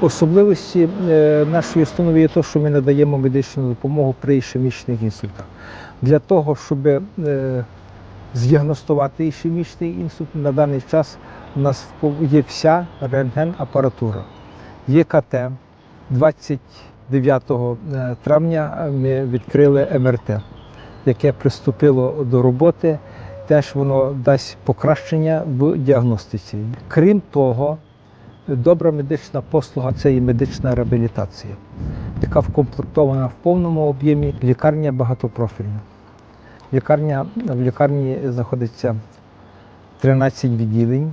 Особливості е, нашої установи є те, що ми надаємо медичну допомогу при ішемічних інсультах. Для того, щоб е, здіагностувати ішемічний інсульт, на даний час у нас є вся рентген-апаратура. Є КТ. 29 е, травня ми відкрили МРТ, яке приступило до роботи. Теж воно дасть покращення в діагностиці. Крім того, добра медична послуга це і медична реабілітація, яка вкомплектована в повному об'ємі. Лікарня багатопрофільна. Лікарня, в лікарні знаходиться 13 відділень.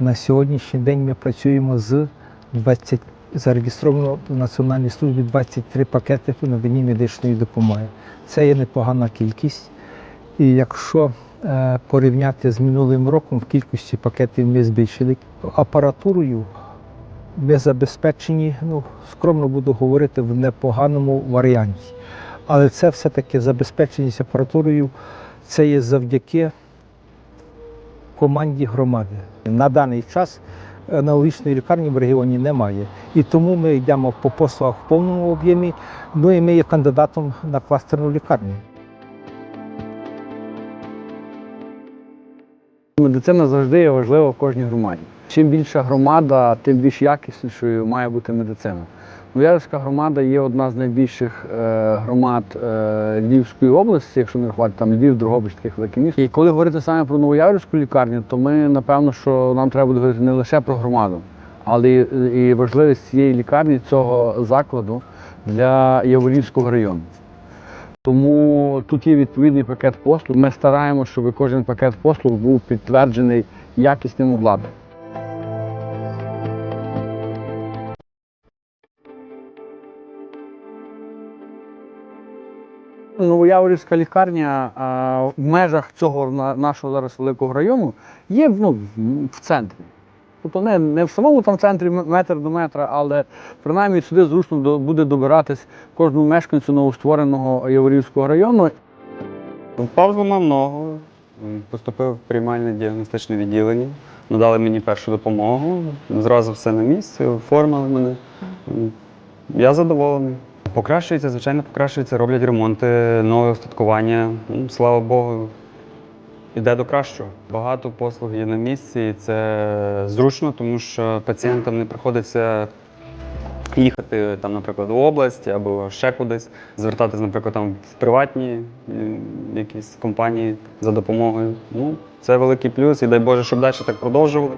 На сьогоднішній день ми працюємо з 20, зареєстровано в Національній службі 23 пакети по наданні медичної допомоги. Це є непогана кількість. І якщо е, порівняти з минулим роком, в кількості пакетів ми збільшили апаратурою. Ми забезпечені, ну, скромно буду говорити, в непоганому варіанті. Але це все-таки забезпеченість апаратурою, це є завдяки команді громади. На даний час аналогічної лікарні в регіоні немає. І тому ми йдемо по послугах в повному об'ємі, ну і ми є кандидатом на кластерну лікарню. Медицина завжди є важлива в кожній громаді. Чим більша громада, тим більш якіснішою має бути медицина. Новоярська громада є одна з найбільших е, громад е, Львівської області, якщо не рахувати там Львів, Дрогобич, таких великих міст. І коли говорити саме про Новояврівську лікарню, то ми напевно, що нам треба буде говорити не лише про громаду, але і важливість цієї лікарні, цього закладу для Яворівського району. Тому тут є відповідний пакет послуг. Ми стараємося, щоб кожен пакет послуг був підтверджений якісним обладнанням. Новояворівська лікарня а, в межах цього на- нашого зараз великого району є ну, в- центрі. Тобто не, не в самому там центрі метр до метра, але принаймні сюди зручно буде добиратись кожному мешканцю новоствореного Яворівського району. Паузу мав ногу, поступив в приймальне діагностичне відділення, надали мені першу допомогу, зразу все на місці, оформили мене. Я задоволений. Покращується, звичайно, покращується, роблять ремонти, нове устаткування. М, Слава Богу, іде до кращого. Багато послуг є на місці, і це зручно, тому що пацієнтам не приходиться їхати там, наприклад, в область або ще кудись, звертатись, наприклад, там в приватні якісь компанії за допомогою. Ну, це великий плюс, і дай Боже, щоб далі так продовжували.